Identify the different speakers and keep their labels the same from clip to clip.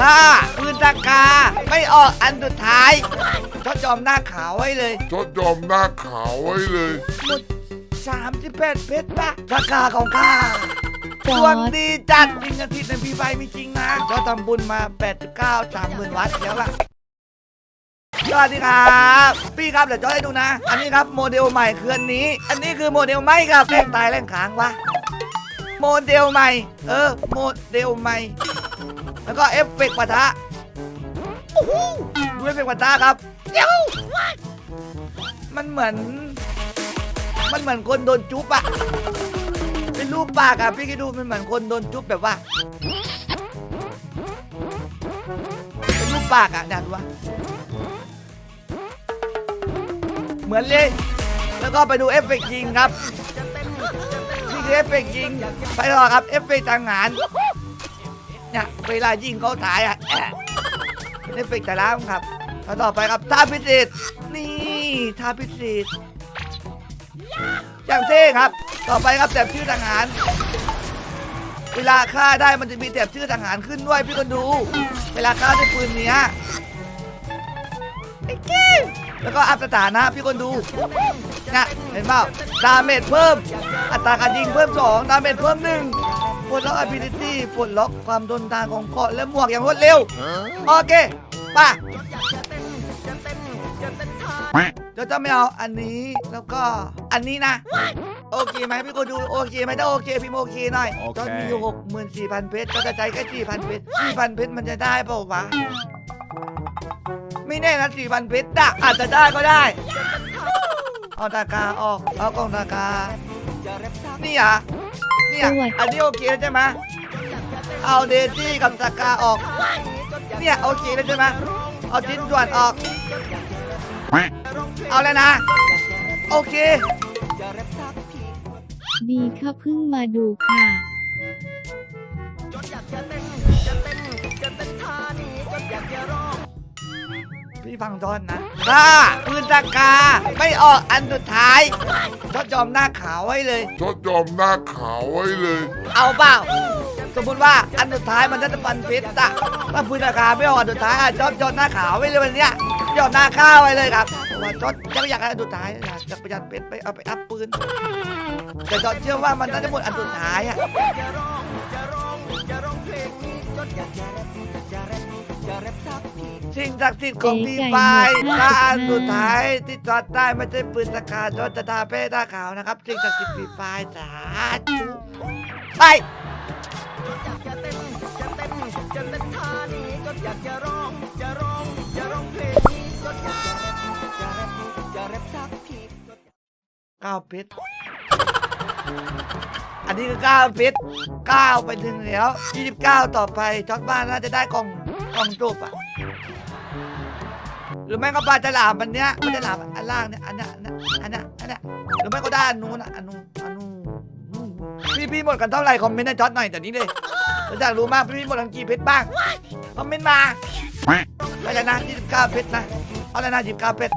Speaker 1: ถ้าปืนตากา ไม่ออกอันสุดท้ายก็จอมหน้าขาวไว้เลย
Speaker 2: จดยอมหน้าขาวไว้เลย
Speaker 1: หมด38เพชรปะราคาของข้า
Speaker 3: จ
Speaker 1: ด
Speaker 3: อ
Speaker 1: วง
Speaker 3: ด
Speaker 1: ดีจัดจริงอาทิตย์ในพีไฟมีจริงนะก็ทำบุญมา 89 30,000วัดแล้วล่ะสวัสดีครับพี่ครับเดี๋ยวจะให้ดูนะ อันนี้ครับโมเดลใหม่คืออันนี้ อันนี้คือโมเดลใหม่ครับแรงตายแรงค้างวะโมเดลใหม่ เออ โมเดลใหม่ แล้วก็เอฟเฟกต์ปะทะโอ้โหดูเอฟเฟกต์ปะทะครับเดี๋ยวมันเหมือน มันเหมือนคนโดนจุ๊บอะเป็นรูปปากอะพี่คิดดูมันเหมือนคนโดนจุ๊บแบบว่าเป็นรูปปากอะเนี่ยดูวะเหมือนเลย แล้วก็ไปดูเอฟเฟกต์ยิงครับนี่คือเอฟเฟกต์ยิง ไปต่อครับเอฟเฟกต์ทหาร เนี่ย เวลายิงเขาถ่ายอะเอฟเฟกต์แต่ละครับแล้วต่อไปครับท่าพิเศษนี่ท่าพิเศษอย่างเท่ครับ ต่อไปครับแถบชื่อทหาร เวลาฆ่าได้มันจะมีแถบชื่อทหารขึ้นด้วยพี่คนดู เวลาฆ่าด้วยปืนเนี้ยไอ้กี้แล้วก็อัพสถานะพี่คนดูนะเห็นเปล่าดาเมจเพิ่ม อัตราการยิงเพิ่ม 2 ดาเมจเพิ่ม 1 ปลดล็อก ability ปลดล็อกความทนทานของเกราะและหมวกอย่างรวดเร็ว โอเคป่ะเดี๋ยวจะไม่เอาอันนี้แล้วก็อันนี้นะ โอเคไหมพี่คนดูโอเคไหมถ้าโอเคพี่โมโอเคหน่อย
Speaker 2: โอเค
Speaker 1: ตอนมีอยู่หกหมื่นสี่พันเพชรก็จะใจแค่สี่พันเพชรสี่พันเพชรมันจะได้เปล่าวะ ไม่แน่นะสี่พันเพชรอะอาจจะได้ก็ได้เอาตากาออกเอากล่องตากานี่อะ นี่อะอันนี้โอเคแล้วใช่ไหมเอาเดจี้กับตากาออก เนี่ยโอเคแล้วใช่ไหมเอาชิ้นส่วนออก เอาแล้วนะ โอเค
Speaker 3: ดีค่ะเพิ่งมาดูค่ะ
Speaker 1: พี่ฟังจอนนะถ้าปืนตากาไม่ออกอันสุดท้ายก็จอมหน้าขาวไว้เลย
Speaker 2: จดยอมหน้าขาวไว้เลย
Speaker 1: เอาเปล่าสมมติว่าอันสุดท้ายมันจะปันเพชรอะถ้าปืนราคาไม่ออกอันสุดท้ายอะจอดจอดหน้าขาวไว้เลยวันเนี้ยจอดหน้าข้าวไว้เลยครับเพราะว่าจอดยังไม่อยากให้อันสุดท้ายอยากจะประหยัดเพชรไปเอาไปอัพปืนแต่จอดเชื่อว่ามันน่าจะหมดอันสุดท้ายอะ สิ่งศักดิ์สิทธิ์ของพีไฟถ้าอันสุดท้ายที่จอดได้ไม่ใช่ปืนราคาจอดจะทาเป้ตาขาวนะครับสิ่งศักดิ์สิทธิ์พีไฟสาธุไปเก้าเพชรอันนี้คือเก้าเพชรเก้าไปถึงแล้วยี่สิบเก้าต่อไปจอดบ้านน่าจะได้กล่อง กล่องจุบอะ หรือไม่ก็ปลาฉลามอันเนี้ยปลาฉลามอันล่างเนี่ยอันเนี้ยอันเนี้ยอันเนี้ยอันเนี้ยหรือไม่ก็ด้านนู้นอะอันนู้นอันนู้นพี่พี่หมดกันเท่าไหร่คอมเมนต์ให้จอดหน่อยเดี๋ยวนี้เลยเราอยากรู้มากพี่พี่หมดกันกี่เพชรบ้างคอมเมนต์มาไปเลยนะยี่สิบเก้าเพชรนะเอาเลยนะยี่สิบเก้าเพชร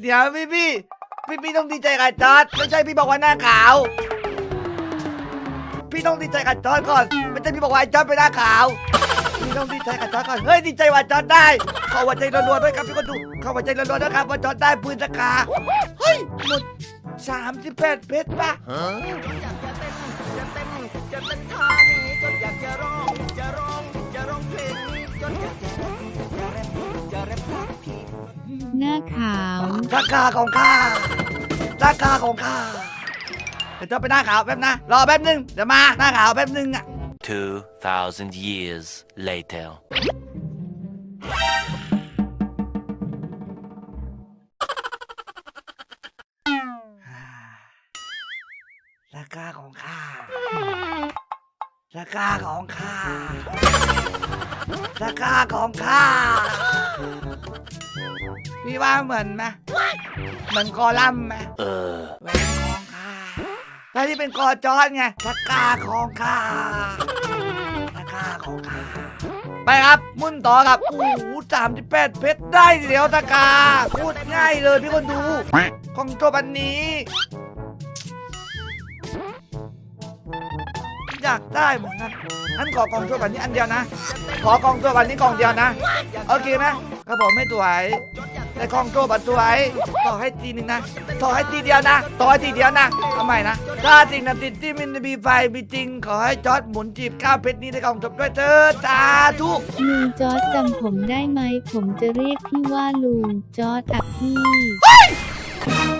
Speaker 1: เดี๋ยวพี่พี่พี่พี่ต้องดีใจกับจอร์ดไม่ใช่พี่บอกว่าหน้าขาว พี่ต้องดีใจกับจอร์ดก่อนไม่ใช่พี่บอกว่าไอ้จอร์ดเป็นหน้าขาว พี่ต้องดีใจกับจอร์ดก่อนเฮ้ยดีใจว่าจอร์ดได้ขอหัวใจรัวๆด้วยครับพี่คนดูขอหัวใจรัวๆด้วยครับว่าจอร์ดได้ปืนราคาเฮ้ยหมด38เพชรปะ
Speaker 3: หน้าขาว
Speaker 1: ราคาของข้าราคาของข้าเดี๋ยวจะไปหน้าขาวแป๊บนะ รอแป๊บนึง เดี๋ยวมาหน้าขาวแป๊บนึงอะ
Speaker 4: 2,000 years later.
Speaker 1: ราคาของข้าราคาของข้าราคาของข้า พี่ว่าเหมือนไหมเหมือนกอลัมน์ไหม
Speaker 4: Uh.
Speaker 1: แหวนของข้าแล้วที่เป็นกอจอดไงราคาของข้าราคาของข้าไปครับมุ่นต่อครับโอ้โหสามสิบแปดเพชรได้เดียวตะกาพูดง่ายเลยพี่คนดู ของตัวบันนี้ อยากได้เหมือนกันอันขอกองตัวบันนี้อันเดียวนะ ขอกองตัวบันนี้กองเดียวนะ โอเคไหม กระบอกไม่สวยแต่กองตัวบันสวยต่อให้ทีหนึงนะต่อให้ทีเดียวนะต่อให้ทีเดียวนะทำไมนะถ้าจริงนะติดที่มินมีไฟมีจริง ขอให้จอร์ดหมุนจีบก้าวเพชรนี้ในกองจบด้วยเถิดสาธุ
Speaker 3: ลุงจอร์ดจำผมได้ไหมผมจะเรียกพี่ว่าลุงจอร์ดอับพี่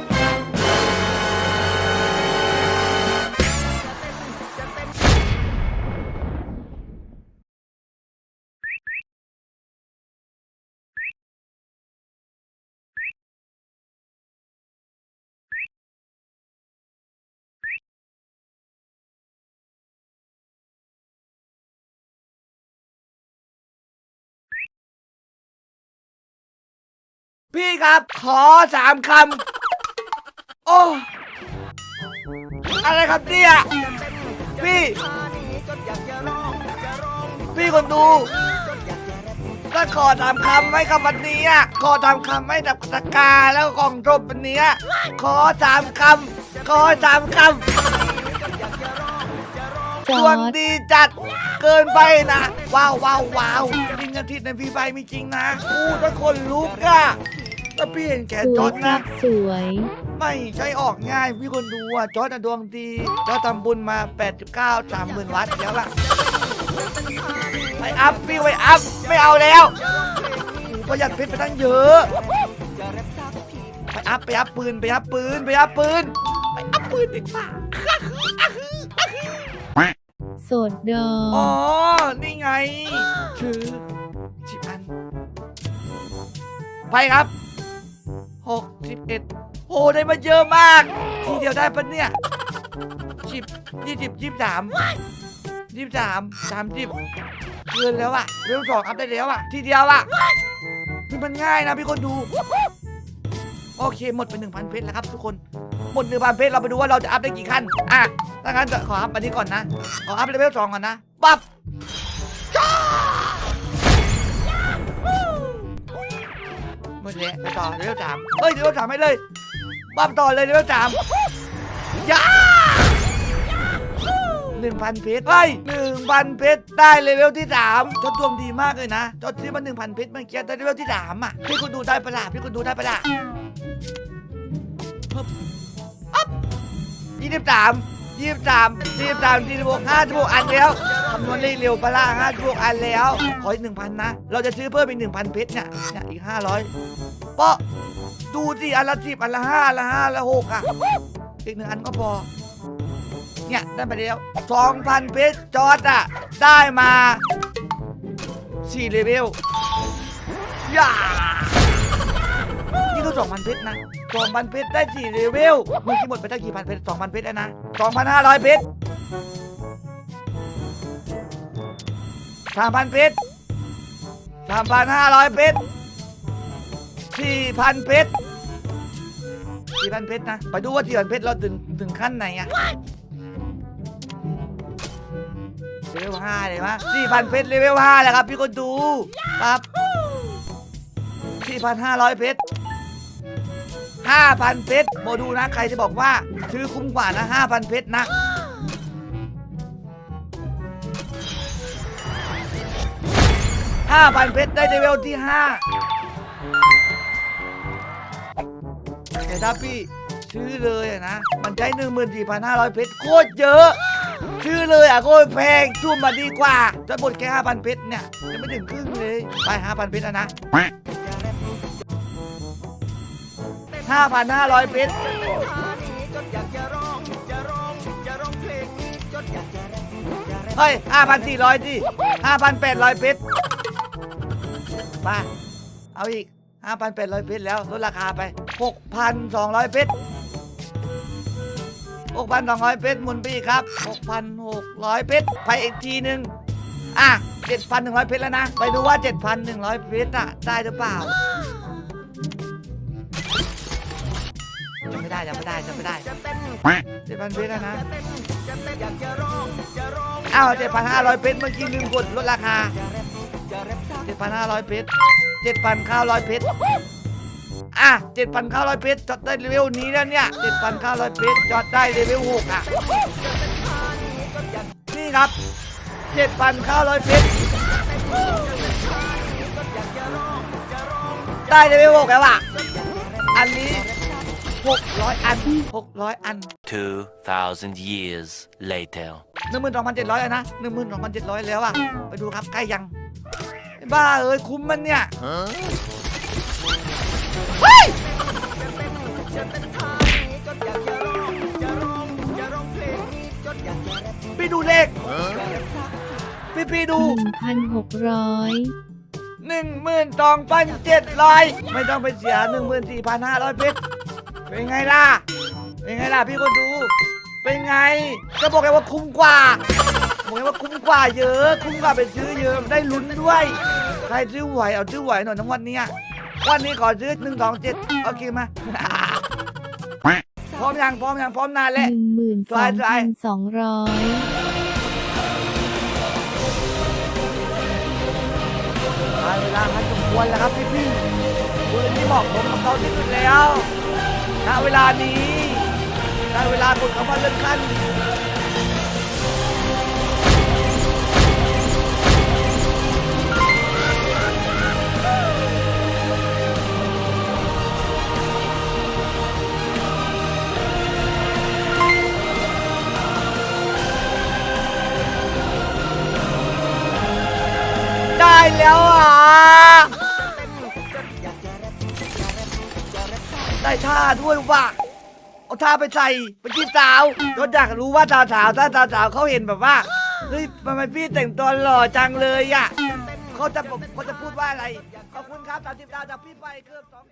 Speaker 1: พี่ครับขอสามคำ โอ้ อะไรครับเนี่ย พี่ พี่คนดู ก็ขอทำคำไว้กับวันนี้อะขอทำคำไว้กับตะกาแล้วกองทบวันนี้อะขอสามคำ ขอสามคำดวงดีจัดเกินไปนะ ว้าวว้าวว้าวจริงอาทิตย์ในพีไฟมีจริงนะอู้ถ้าคนลุกอะ ถ้าพี่เห็นแก
Speaker 3: ส
Speaker 1: จ
Speaker 3: ว
Speaker 1: อยด
Speaker 3: ครั
Speaker 1: นะ
Speaker 3: บสวย
Speaker 1: ไม่ใช่ออกง่ายพี่คนดูอะจอร์ดอะดวงดีจอร์ดทำบุญมา 89 30,000วัดแล้วล่ะไปอัพพี่ไปอัพไม่เอาแล้วโอ้โหประหยัดเพชรไปตั้งเยอะไปอัพไปอัพปืนไปอัพปืนไปอัพปืนไปอัพปืนดีกว่า
Speaker 3: โสดดอ
Speaker 1: อ๋อ นี่ไงชื่อชิบอัน ไปครับ หกสิบเอ็ดโอ้ได้มาเยอะมาก ทีเดียวได้ปะเนี่ยสิบยี่สิบยี่สิบสามยี่สิบสามสามสิบเกินแล้วอะเรื่องสองอัพได้แล้วอะทีเดียวอะนี่มันง่ายนะพี่คนดู โอเคหมดไปหนึ่งพันเพชรแล้วครับทุกคนหมดหนึ่งพันเพชรเราไปดูว่าเราจะอัพได้กี่ขั้นอะถ้างั้นจะขออัพอันนี้ก่อนนะขออัพเลเวลสองก่อนนะปั๊บ เลยไปต่อเลเวลสามเฮ้ยเลเวลสามไม่เลยปั๊บต่อเลยเลเวลสามยาหนึ่งพันเพชรเฮ้ยหนึ่งพันเพชรได้เลเวลที่สามจดดวงดีมากเลยนะจดที่มันหนึ่งพันเพชรมื่อกี้ได้เลเวลที่สามอะพี่คุณดูได้ปะล่ะพี่คุณดูได้ปะล่ะยี่สิบสามยี่สิบสามยี่สิบสามยี่สิบหกห้าสิบหกอันแล้วคำนวณเลขเร็วปะล่ะห้าสิบหกอันแล้ว ขออีกหนึ่งพันนะ เราจะซื้อเพิ่มอีกหนึ่งพันเพชรเนี่ยเนี่ยอีกห้าร้อย เปาะดูสิอันละสิบอันละห้าอันละห้าอันละหกอะ อีกหนึ่งอันก็พอ เนี่ยได้ไปแล้วสองพันเพชรจอร์ดอะ ได้มาสี่เลเวลย่านี่ก็สองพันเพชรนะสองพันเพชรได้สี่เลเวลเมื่อกี้หมดไปได้กี่พันเพชรสองพันเพชรแล้วนะสองพันห้าร้อยเพชรสามพันเพชรสามพันห้าร้อยเพชร สี่พันเพชรสี่พันเพชรนะ ไปดูว่าสี่พันเพชรเราถึงถึงขั้นไหนอะเลเวลห้าเลยมะสี่พันเพชรเลเวลห้าแล้วครับ พี่คนดูครับสี่พันห้าร้อยเพชร 5,000 เพชรโมดูนะ ใครจะบอกว่าซื้อคุ้มกว่านะ 5,000 เพชรนะ5,000 เพชรได้เลเวลที่ 5 แต่ถ้าพี่ซื้อเลยอะนะ มันใช้14,500เพชรโคตรเยอะ ซื้อเลยอะโคตรแพงทุ่มมาดีกว่าจะหมดแค่5,000เพชรเนี่ยจะไม่ถึงครึ่งเลย ไป5,000เพชรแล้วนะ5,500เพชรเฮ้ยห้าพันสี่ร้อยดิห้าพันแปดร้อยเพชรมาเอาอีกห้าพันแปดร้อยเพชรแล้วลดราคาไป หกพันสองร้อยเพชรหกพันสองร้อยเพชรหมุนไปอีกครับหกพันหกร้อยเพชร ไปอีกทีหนึ่งอะเจ็ดพันหนึ่งร้อยเพชรแล้วนะ ไปดูว่าเจ็ดพันหนึ่งร้อยเพชรอะได้หรือเปล่าจะไม่ได้จะไม่ได้จะไม่ได้เจ็ดพันเพชรแล้วนะอ้าวเจ็ดพันห้าร้อยเพชรเมื่อกี้ลืมกดลดราคาเจ็ดพันห้าร้อยเพชรเจ็ดพันเก้าร้อยเพชร อะเจ็ดพันเก้าร้อยเพชรจอดได้เลเวลนี้แล้วเนี่ยเจ็ดพันเก้าร้อยเพชรจอดได้เลเวลหกอะนี่ครับเจ็ดพันเก้าร้อยเพชรได้เลเวลหกแล้วอะ อันนี้หกร้อยอันหกร้อยอัน
Speaker 4: 2,000 years later.
Speaker 1: หนึ่งหมื่นสองพันเจ็ดร้อยแล้วนะหนึ่งหมื่นสองพันเจ็ดร้อยแล้วอะไปดูครับใกล้ยังไอ้บ้าเอ้ยคุ้มมันเนี่ย เฮ้ยพี่ดูเลขพี่พี่ดู
Speaker 3: 1,600
Speaker 1: หนึ่งหมื่นสองพันเจ็ดร้อยไม่ต้องไปเสียหนึ่งหมื่นสี่พันห้าร้อยเพชรเป็นไงล่ะ เป็นไงล่ะพี่คนดู เป็นไง ก็บอกไงว่าคุ้มกว่าบอกไงว่าคุ้มกว่าเยอะ คุ้มกว่าไปซื้อเยอะ ได้ลุ้นด้วย ใครซื้อไหวเอาซื้อไหวหน่อยทั้งวันเนี้ย วันนี้ขอซื้อหนึ่งสองเจ็ดโอเคมาพร้อมยังพร้อมยังพร้อมนานแล้ว
Speaker 3: 12,200
Speaker 1: ได้เวลาพันสมควรแล้วครับพี่พี่ๆปืนที่เหมาะสมกับเขาที่สุดแล้วณเวลานี้ได้เวลากดคำว่าเลื่อนขั้น ได้ท่าด้วยว่ะเอาท่าไปใส่ไปจีบสาวก็อยากรู้ว่าสาวสาวถ้าสาวสาวเขาเห็นแบบว่าเฮ้ยทำไมพี่แต่งตัวหล่อจังเลยอะเขาจะบอกเขาจะพูดว่าอะไรขอบคุณครับสามสิบดาวจากพี่ไปเกือบสอง